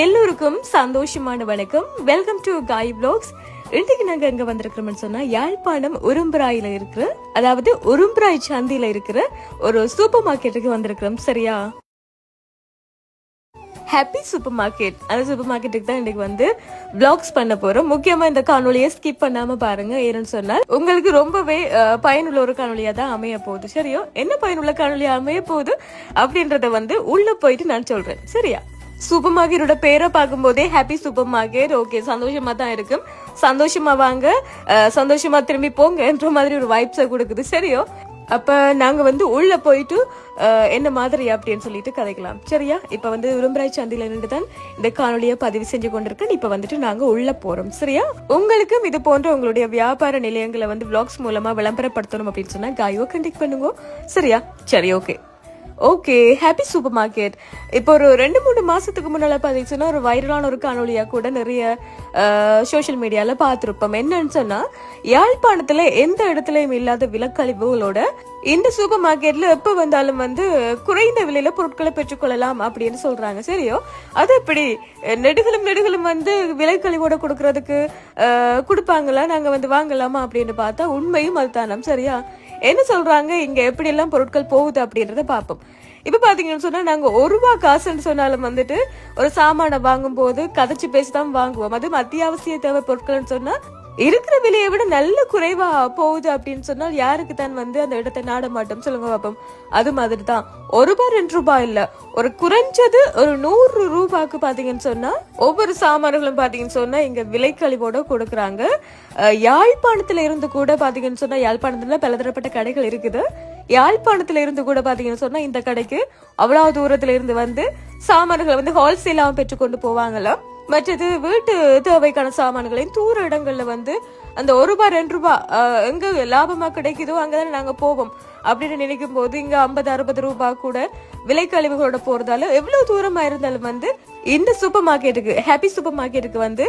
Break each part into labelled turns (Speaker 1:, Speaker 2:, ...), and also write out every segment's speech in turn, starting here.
Speaker 1: எல்லோருக்கும் சந்தோஷமான வணக்கம். வெல்கம் டு காய் பிளாக்ஸ் இன்றைக்கு நாங்க எங்க வந்திருக்கிறோம்னு சொன்னா யாழ்ப்பாணம் உரும்பராயில் இருக்கிற அதாவது உரும்பராய் சந்தியில் இருக்கிற ஒரு சூப்பர் மார்க்கெட்டுக்கு வந்திருக்கிறோம். சரியா? Happy super market. அந்த சூப்பர் மார்க்கெட்டுக்கு தான் இன்னைக்கு வந்து பிளாக்ஸ் பண்ண போறோம். முக்கியமா இந்த காணொலியை ஸ்கிப் பண்ணாம பாருங்க. ஏன்னு சொன்னால் உங்களுக்கு ரொம்பவே பயனுள்ள ஒரு காணொலியா தான் அமைய போகுது. சரியோ? என்ன பயனுள்ள காணொலியா அமைய போகுது? அப்படின்றத வந்து உள்ள போயிட்டு நான் சொல்றேன். சரியா? சூப்பர் மார்க்கெட்டோட பேரை பார்க்கும்போதே ஹாப்பி சூப்பர் மார்க்கெட் ஓகே சந்தோஷமா தான் இருக்கும் சந்தோஷமா வாங்க சந்தோஷமா திரும்பி போங்கன்ற மாதிரி ஒரு வைப்ஸை கொடுக்குது. சரியோ? அப்ப நாங்க வந்து உள்ள போயிட்டு என்ன மாதிரி அப்படின்னு சொல்லிட்டு கதைக்கலாம். சரியா? இப்ப வந்து விரும்பராய் சந்தில நின்று தான் இந்த காணொலியை பதிவு செஞ்சு கொண்டிருக்கேன். இப்ப வந்துட்டு நாங்க உள்ள போறோம். சரியா? உங்களுக்கும் இது போன்ற உங்களுடைய வியாபார நிலையங்களை வந்து vlogs மூலமா விளம்பரப்படுத்தணும் அப்படின்னு சொன்னா காயோ கண்டெக்ட் பண்ணுங்க. சரியா? சரி okay okay happy super market இப்போ ஒரு ரெண்டு மூணு மாசத்துக்கு முன்னால பாத்தீங்கன்னா ஒரு வைரலான ஒரு காணொலியா கூட நிறைய சோஷியல் மீடியால பார்த்துருப்போம். என்னன்னு சொன்னா யாழ்ப்பாணத்துல எந்த இடத்துலயும் இல்லாத விலக்கழிவுகளோட இந்த சூப்பர் மார்க்கெட்ல எப்ப வந்தாலும் வந்து குறைந்த விலையில பொருட்களை பெற்றுக்கொள்ளலாம் அப்படின்னு சொல்றாங்க. சரியோ? அது எப்படி? நெடுகளும் நெடுகளும் வந்து விலைக்கழிவோட கொடுக்கறதுக்கு கொடுப்பாங்களா? நாங்க வந்து வாங்கலாமா அப்படின்னு பார்த்தா உண்மையும் அதுதானம். சரியா? என்ன சொல்றாங்க? இங்க எப்படி எல்லாம் பொருட்கள் போகுது அப்படின்றத பார்ப்போம். இப்ப பாத்தீங்கன்னு சொன்னா நாங்க ஒரு ரூபா காசுன்னு சொன்னாலும் வந்துட்டு ஒரு சாமானை வாங்கும் போது கதைச்சு பேசிதான் வாங்குவோம். அதுவும் அத்தியாவசிய தேவை பொருட்கள்னு சொன்னா இருக்கிற விலையை விட நல்ல குறைவா போகுது அப்படின்னு சொன்னால் யாருக்கு தான் வந்து அந்த இடத்தை நாட மாட்டோம்? சொல்லுங்க பாப்போம். அது மாதிரி தான். ஒரு ரூபாய் ரெண்டு ரூபாய் இல்ல. ஒரு குறைஞ்சது ஒரு நூறு ரூபாய்க்கு பாத்தீங்கன்னு சொன்னா ஒவ்வொரு சாமான்களும் பாத்தீங்கன்னு சொன்னா இங்க விலைக்கழிவோட கொடுக்குறாங்க. யாழ்ப்பாணத்துல இருந்து கூட பாத்தீங்கன்னு சொன்னா யாழ்ப்பாணத்துல பலதரப்பட்ட கடைகள் இருக்குது. யாழ்ப்பாணத்துல இருந்து கூட பாத்தீங்கன்னு சொன்னா இந்த கடைக்கு அவ்வளவு தூரத்துல இருந்து வந்து சாமான்களை வந்து ஹோல்சேலாவும் பெற்றுக்கொண்டு போவாங்களாம். மற்றது வீட்டு தேவைக்கான சாமான்களையும் தூர இடங்கள்ல வந்து அந்த ஒரு ரூபாய் ரெண்டு ரூபாய் எங்க லாபமா கிடைக்குதோ அங்கதானே நாங்க போவோம். அப்படின்னு நினைக்கும் போது இங்க ஐம்பது அறுபது ரூபாய் கூட விலை கழிவுகளோட போறதால எவ்வளவு தூரமா இருந்தாலும் வந்து இந்த சூப்பர் மார்க்கெட்டுக்கு ஹாப்பி சூப்பர் மார்க்கெட்டுக்கு வந்து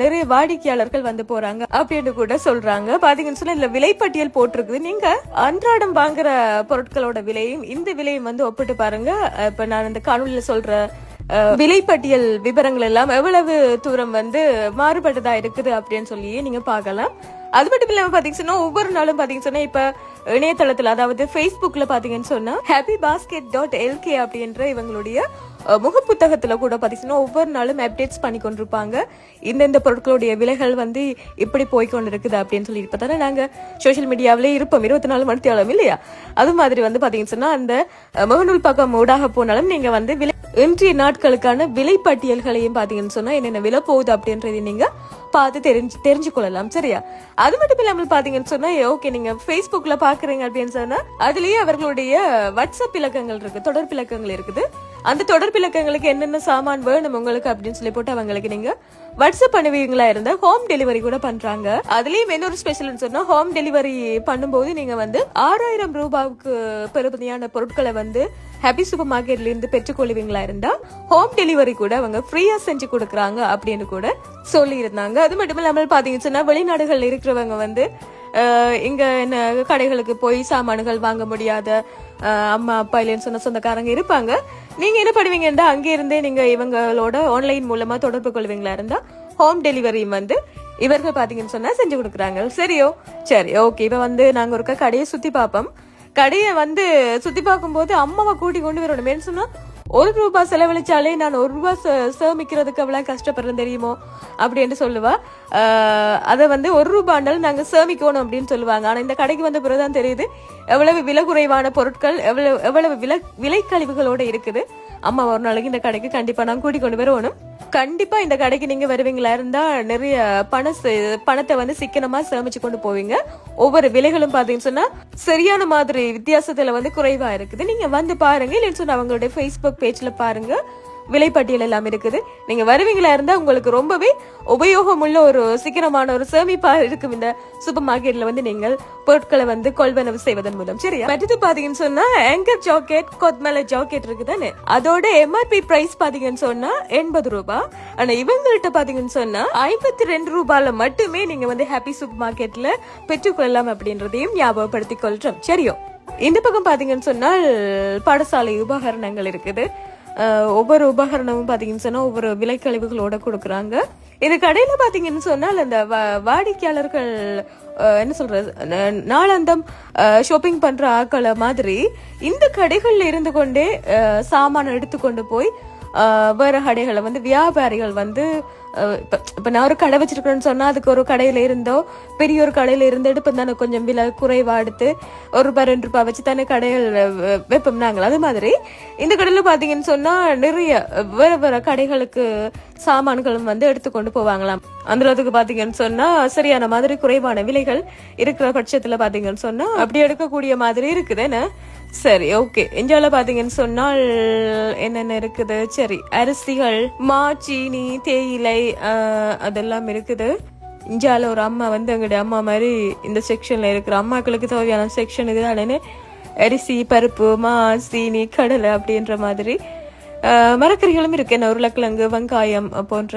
Speaker 1: நிறைய வாடிக்கையாளர்கள் வந்து போறாங்க அப்படின்னு கூட சொல்றாங்க. பாத்தீங்கன்னு சொன்னா இதுல விலைப்பட்டியல் போட்டிருக்குது. நீங்க அன்றாடம் வாங்குற பொருட்களோட விலையும் இந்த விலையும் வந்து ஒப்பிட்டு பாருங்க. இப்ப நான் இந்த காணொலியில சொல்ற விலைப்பட்டியல் விவரங்கள் எல்லாம் எவ்வளவு தூரம் வந்து மாறுபட்டதா இருக்குது அப்படின்னு சொல்லி நீங்க பார்க்கலாம். அது மட்டும் இல்லாம பாத்தீங்கன்னா ஒவ்வொரு நாளும் பாத்தீங்கன்னா சொன்னா இப்ப இணையதளத்துல அதாவது ஃபேஸ்புக்ல பாத்தீங்கன்னு சொன்னா ஹாப்பி பாஸ்கெட் டாட் எல்கே அப்படின்ற இவங்களுடைய முக முகப்புத்தகத்துல கூட பாத்தீங்கன்னா ஒவ்வொரு நாளும் அப்டேட்ஸ் பண்ணி கொண்டிருப்பாங்க. இந்தந்த பொருட்களுடைய விலைகள் வந்து இப்படி போய் கொண்டிருக்குது அப்படின்னு சொல்லி இப்ப நாங்க சோஷியல் மீடியாவிலே இருப்போம். இருபத்தி நாலு மணி இல்லையா? அது மாதிரி வந்து பாத்தீங்கன்னு சொன்னா அந்த முகநூல் பக்கம் ஊடாக போனாலும் நீங்க வந்து இன்றைய நாட்களுக்கான விலை பட்டியல்களையும் பாத்தீங்கன்னு சொன்னா என்னென்ன விலை போகுது அப்படின்றதை நீங்க பார்த்து தெரிஞ்சு தெரிஞ்சு கொள்ளலாம் சரியா? அது மட்டும் இல்லாமல் பாத்தீங்கன்னு சொன்னா ஓகே நீங்க ஃபேஸ்புக்ல பாக்குறீங்க அப்படின்னு சொன்னா அதுலயே அவர்களுடைய வாட்ஸ்அப் இலக்கங்கள் இருக்கு தொடர்பு இலக்கங்கள் இருக்குது. அந்த தொடர்பு இலக்கங்களுக்கு என்னென்ன சாமான் வேணும் உங்களுக்கு அப்படின்னு சொல்லி போட்டு அவங்களுக்கு நீங்க வாட்ஸ்அப் பண்ணுவீங்களா இருந்தா ஹோம் டெலிவரி கூட பண்றாங்க. அதுலயும் இன்னொரு ஸ்பெஷல் சொன்னா ஹோம் டெலிவரி பண்ணும்போது நீங்க வந்து ஆறாயிரம் ரூபாவுக்கு பெருமதியான பொருட்களை வந்து ஹாப்பி சூப்பர் மார்க்கெட்ல இருந்து பெற்றுக்கொள்வீங்களா இருந்தா ஹோம் டெலிவரி கூட அவங்க ஃப்ரீயா செஞ்சு கொடுக்குறாங்க அப்படின்னு கூட சொல்லி இருந்தாங்க அது மட்டும் இல்லாமல் பாத்தீங்கன்னா சொன்னா வெளிநாடுகள்ல இருக்கிறவங்க வந்து இங்கே என்ன கடைகளுக்கு போய் சாமான்கள் வாங்க முடியாத அம்மா அப்பா இல்லைன்னு சொன்ன சொந்தக்காரங்க இருப்பாங்க. நீங்கள் என்ன பண்ணுவீங்கன்னா அங்கே இருந்தே நீங்கள் இவங்களோட ஆன்லைன் மூலமாக தொடர்பு கொள்வீங்களா இருந்தால் ஹோம் டெலிவரி வந்து இவர்கள் பார்த்தீங்கன்னு சொன்னால் செஞ்சு கொடுக்குறாங்க. சரியோ? சரி ஓகே இப்போ வந்து நாங்கள் ஒருக்கா கடையை சுற்றி பார்ப்போம். கடையை வந்து சுற்றி பார்க்கும்போது அம்மாவை கூட்டி கொண்டு வரணும் சொன்னால் ஒரு ரூபாய் செலவழிச்சாலே நான் ஒரு ரூபாய் சேமிக்கிறதுக்கு அவ்வளோ கஷ்டப்படுறேன் தெரியுமோ? அப்படின்னு சொல்லுவா. அதை வந்து ஒரு ரூபாண்டாலும் நாங்கள் சேமிக்கணும் அப்படின்னு சொல்லுவாங்க. ஆனால் இந்த கடைக்கு வந்த பிறகுதான் தெரியுது. எவ்வளவு விலை குறைவான பொருட்கள் எவ்வளவு எவ்வளவு விலை விலைக்கழிவுகளோட இருக்குது. அம்மா ஒரு நாளைக்கு இந்த கடைக்கு கண்டிப்பா நான் கூட்டிக் கொண்டு வரணும் கண்டிப்பா இந்த கடைக்கு நீங்க வருவீங்களா? இருந்தா நிறைய பண பணத்தை வந்து சிக்கனமா சேமிச்சு கொண்டு போவீங்க. ஒவ்வொரு விலைகளும் பாத்தீங்கன்னு சொன்னா சரியான மாதிரி வித்தியாசத்துல வந்து குறைவா இருக்குது. நீங்க வந்து பாருங்க. இல்லைன்னு சொன்னா அவங்களுடைய ஃபேஸ்புக் பேஜ்ல பாருங்க. விலைப்பட்டியல் எல்லாம் இருக்குது. நீங்க வருவீங்களா இருந்தா உங்களுக்கு ரொம்பவே உபயோகமுள்ள ஒரு சீக்கிரமான ஒரு சேமிப்பா இருக்கும் இந்த சூப்பர் மார்க்கெட்ல வந்து நீங்கள் பொருட்களை வந்து கொள்வனவு செய்வதன் மூலம். சரியா? அடுத்து பாத்தீங்கன்னு சொன்னா ஆங்கர் ஜாக்கெட் கொத்மலை ஜாக்கெட் இருக்குதானே? அதோட எம்ஆர்பி பிரைஸ் பாத்தீங்கன்னு சொன்னா எண்பது ரூபாய் ஆனா இவங்கள்ட்ட பாத்தீங்கன்னு சொன்னா ஐம்பத்தி ரெண்டு ரூபாயில மட்டுமே நீங்க வந்து ஹாப்பி சூப்பர் மார்க்கெட்ல பெற்றுக்கொள்ளலாம் அப்படின்றதையும் ஞாபகப்படுத்திக் கொள்றோம். சரியோ? இந்த பக்கம் பாத்தீங்கன்னு சொன்னால் பாடசாலை உபகரணங்கள் இருக்குது. ஒவ்வொரு உபகரணமும் பார்த்தீங்கன்னு சொன்னால் ஒவ்வொரு விலைக்கழிவுகளோட கொடுக்குறாங்க. இது கடையில் பார்த்தீங்கன்னு சொன்னால் அந்த வாடிக்கையாளர்கள் என்ன சொல்றது நாளாந்தம் ஷாப்பிங் பண்ற ஆட்களை மாதிரி இந்த கடைகள்ல இருந்து கொண்டே சாமான எடுத்துக்கொண்டு போய் வேற கடைகளை வந்து வியாபாரிகள் வந்து இப்போ இப்போ நான் ஒரு கடை வச்சிருக்கிறேன்னு சொன்னால் அதுக்கு ஒரு கடையில் இருந்தோ பெரிய ஒரு கடையில் இருந்து எடுப்போம் தானே கொஞ்சம் விலை குறைவாக எடுத்து ஒரு ரூபாய் ரெண்டு ரூபாய் வச்சு தானே கடைகள் வைப்போம் நாங்கள். அது மாதிரி இந்த கடையில் பார்த்தீங்கன்னு சொன்னால் நிறைய வேறு வேறு கடைகளுக்கு சாமான்களும் வந்து எடுத்துக்கொண்டு போவாங்களாம். அந்த அளவுக்கு பார்த்தீங்கன்னு சொன்னால் சரியான மாதிரி குறைவான விலைகள் இருக்கிற பட்சத்தில் பார்த்தீங்கன்னு சொன்னால் அப்படி எடுக்கக்கூடிய மாதிரி இருக்குது. என்ன சரி ஓகே இந்தியாவில் பார்த்தீங்கன்னு சொன்னால் என்னென்ன இருக்குது? சரி அரிசிகள் மா சீனி தேயிலை அதெல்லாம் இருக்குது. இந்தியாவில் ஒரு அம்மா வந்து எங்களுடைய அம்மா மாதிரி இந்த செக்ஷனில் இருக்கிற அம்மாக்களுக்கு தேவையான செக்ஷன் இதுதானே அரிசி பருப்பு மா சீனி கடலை அப்படின்ற மாதிரி. மரக்கறிகளும் இருக்கு. என்ன உருளைக்கிழங்கு வெங்காயம் போன்ற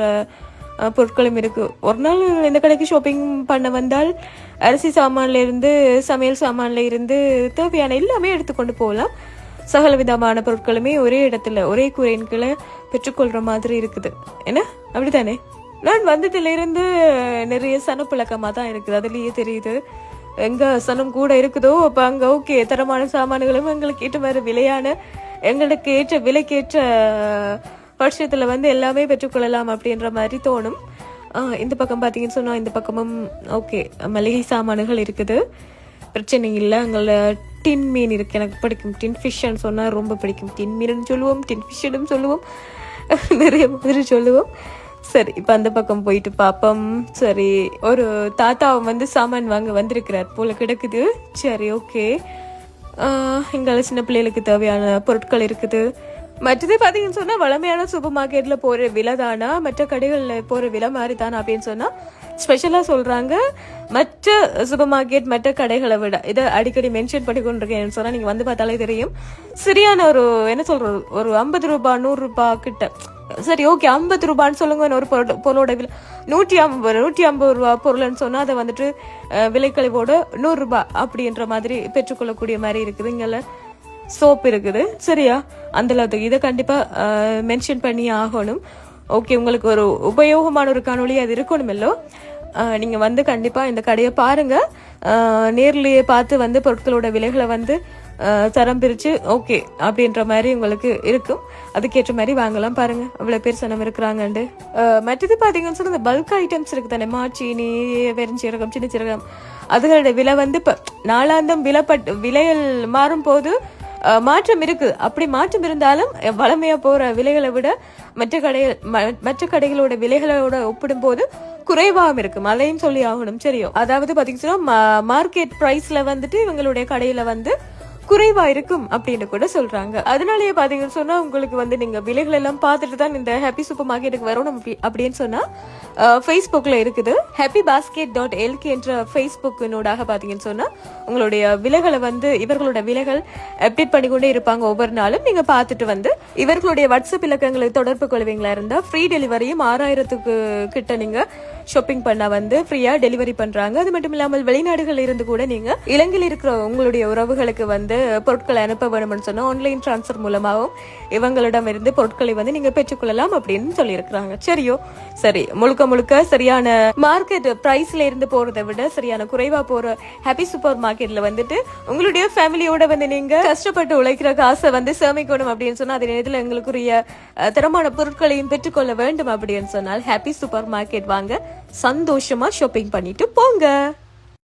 Speaker 1: பொருட்களும் இருக்கு. ஒரு நாள் இந்த கடைக்கு ஷாப்பிங் பண்ண வந்தால் அரிசி சாமான்ல இருந்து சமையல் சாமான்ல இருந்து தேவையான எல்லாமே எடுத்துக்கொண்டு போகலாம். சகல விதமான பொருட்களுமே ஒரே இடத்துல ஒரே கூரையின் கீழே பெற்றுக்கொள்ற மாதிரி இருக்குது. என்ன? அப்படித்தானே? நான் வந்ததுலேருந்து நிறைய சனப்பிழக்கமாக தான் இருக்குது. அதுலேயே தெரியுது எங்கே சனம் கூட இருக்குதோ அப்போ அங்கே ஓகே தரமான சாமான்களும் எங்களுக்கு ஏற்ற மாதிரி விலையான எங்களுக்கு ஏற்ற விலைக்கேற்ற வருஷத்தில் வந்து எல்லாமே பெற்றுக்கொள்ளலாம் அப்படின்ற மாதிரி தோணும். இந்த பக்கம் பார்த்தீங்கன்னு சொன்னால் இந்த பக்கமும் ஓகே. மளிகை சாமான்கள் இருக்குது. பிரச்சனை இல்லை. அங்கே டின் மீன் இருக்குது எனக்கு பிடிக்கும். டின் ஃபிஷ்ஷுன்னு சொன்னால் ரொம்ப பிடிக்கும். டின் மீன் சொல்லுவோம் டின் ஃபிஷ்ஷுன்னு சொல்லுவோம். நிறைய மாதிரி சொல்லுவோம். சரி இப்போ அந்த பக்கம் போயிட்டு பார்ப்போம் சரி ஒரு தாத்தாவும் வந்து சாமான் வாங்க வந்திருக்கிறார் போல் கிடக்குது. சரி ஓகே. எங்களை சின்ன பிள்ளைகளுக்கு தேவையான பொருட்கள் இருக்குது. மற்றது பார்த்தீங்கன்னு சொன்னால் வளமையான சூப்பர் மார்க்கெட்டில் போகிற விலை தானா? மற்ற கடைகளில் போகிற விலை மாதிரி தானா அப்படின்னு சொன்னால் ஸ்பெஷலாக சொல்கிறாங்க மற்ற சூப்பர் மார்க்கெட் மற்ற கடைகளை விட இதை அடிக்கடி மென்ஷன் பண்ணி கொண்டிருக்கேன்னு சொன்னால் நீங்கள் வந்து பார்த்தாலே தெரியும். சரியான ஒரு என்ன சொல்கிறது ஒரு ஐம்பது ரூபா நூறுரூபா கிட்ட. சரி ஓகே ஐம்பது ரூபான்னு சொல்லுங்க ஒரு பொருள் பொருளோட விலை. நூற்றி ஐம்பது நூற்றி ஐம்பது ரூபா பொருள்னு சொன்னால் அதை வந்துட்டு விலைக்கழிவோட நூறுரூபா அப்படின்ற மாதிரி பெற்றுக்கொள்ளக்கூடிய மாதிரி இருக்குது. இங்கே சோப் இருக்குது. சரியா? அந்த அது இதை கண்டிப்பாக மென்ஷன் பண்ணி ஆகணும். ஓகே உங்களுக்கு ஒரு உபயோகமான ஒரு காணொலி அது இருக்கணும் இல்லோ நீங்கள் வந்து கண்டிப்பாக இந்த கடையை பாருங்கள் நேர்லேயே பார்த்து வந்து பொருட்களோட விலைகளை வந்து தரம் பிரித்து ஓகே அப்படின்ற மாதிரி உங்களுக்கு இருக்கும். அதுக்கேற்ற மாதிரி வாங்கலாம் பாருங்கள் அவ்வளோ பேர் சனம் இருக்கிறாங்கண்டு. மற்றது பார்த்தீங்கன்னு சொன்னா இந்த பல்க் ஐட்டம்ஸ் இருக்குது தானே. மாச்சீனி வெறிஞ்சீரகம் சின்ன சீரகம். அதுகளோட விலை வந்து இப்போ நாளாந்தம் விலைப்பட் விலையில் மாறும் போது மாற்றம் இருக்கு. அப்படி மாற்றம் இருந்தாலும் வளமையா போற விலைகளை விட மற்ற கடைகள் ம- மற்ற கடைகளோட விலைகளோட ஒப்பிடும்போது குறைவாகவும் இருக்கும் அதையும் சொல்லி ஆகணும். சரியோ? அதாவது பாத்தீங்கன்னா மார்க்கெட் பிரைஸ்ல வந்துட்டு இவங்களுடைய கடையில வந்து குறைவா இருக்கும் அப்படின்னு கூட சொல்றாங்க. அதனாலயே பாத்தீங்கன்னு சொன்னா உங்களுக்கு வந்து நீங்க விலைகள் எல்லாம் பார்த்துட்டு தான் இந்த ஹாப்பி சூப்பர் மார்க்கெட்டுக்கு வரணும் அப்படி- அப்படின்னு சொன்னா ஃபேஸ்புக்ல இருக்குது. ஹாப்பி பாஸ்கெட் டாட் எல்கே என்ற ஃபேஸ்புக்கினூடாக பாத்தீங்கன்னு சொன்னா உங்களுடைய விலைகளை வந்து இவர்களோட விலைகள் அப்டேட் பண்ணி கொண்டே இருப்பாங்க ஒவ்வொரு நாளும். நீங்க பார்த்துட்டு வந்து இவர்களுடைய வாட்ஸ்அப் இலக்கங்களை தொடர்பு கொள்வீங்களா இருந்தா ஃப்ரீ டெலிவரியும் ஆறாயிரத்துக்கு கிட்ட நீங்க ஷாப்பிங் பண்ண வந்து ஃப்ரீயா டெலிவரி பண்றாங்க. அது மட்டும் இல்லாமல் வெளிநாடுகள் இருந்து கூட நீங்க இலங்கையில் இருக்கிற உங்களுடைய உறவுகளுக்கு வந்து பொருட்களை அனுப்ப வேணும்னு சொன்னால் ஆன்லைன் டிரான்ஸ்ஃபர் மூலமாகவும் இவங்களிடம் இருந்து பொருட்களை வந்து நீங்கள் பெற்றுக்கொள்ளலாம் அப்படின்னு சொல்லியிருக்கிறாங்க. சரியோ? சரி முழுக்க முழுக்க சரியான மார்க்கெட் ப்ரைஸில் இருந்து போறதை விட சரியான குறைவாக போகிற ஹாப்பி சூப்பர் மார்க்கெட்டில் வந்துட்டு உங்களுடைய ஃபேமிலியோட வந்து நீங்கள் கஷ்டப்பட்டு உழைக்கிற காசை வந்து சேமிக்கணும் அப்படின்னு சொன்னால் அதே நேரத்தில் எங்களுக்குரிய தரமான பொருட்களையும் பெற்றுக்கொள்ள வேண்டும் அப்படின்னு சொன்னால் ஹாப்பி சூப்பர் மார்க்கெட் வாங்க சந்தோஷமாக ஷாப்பிங் பண்ணிட்டு போங்க.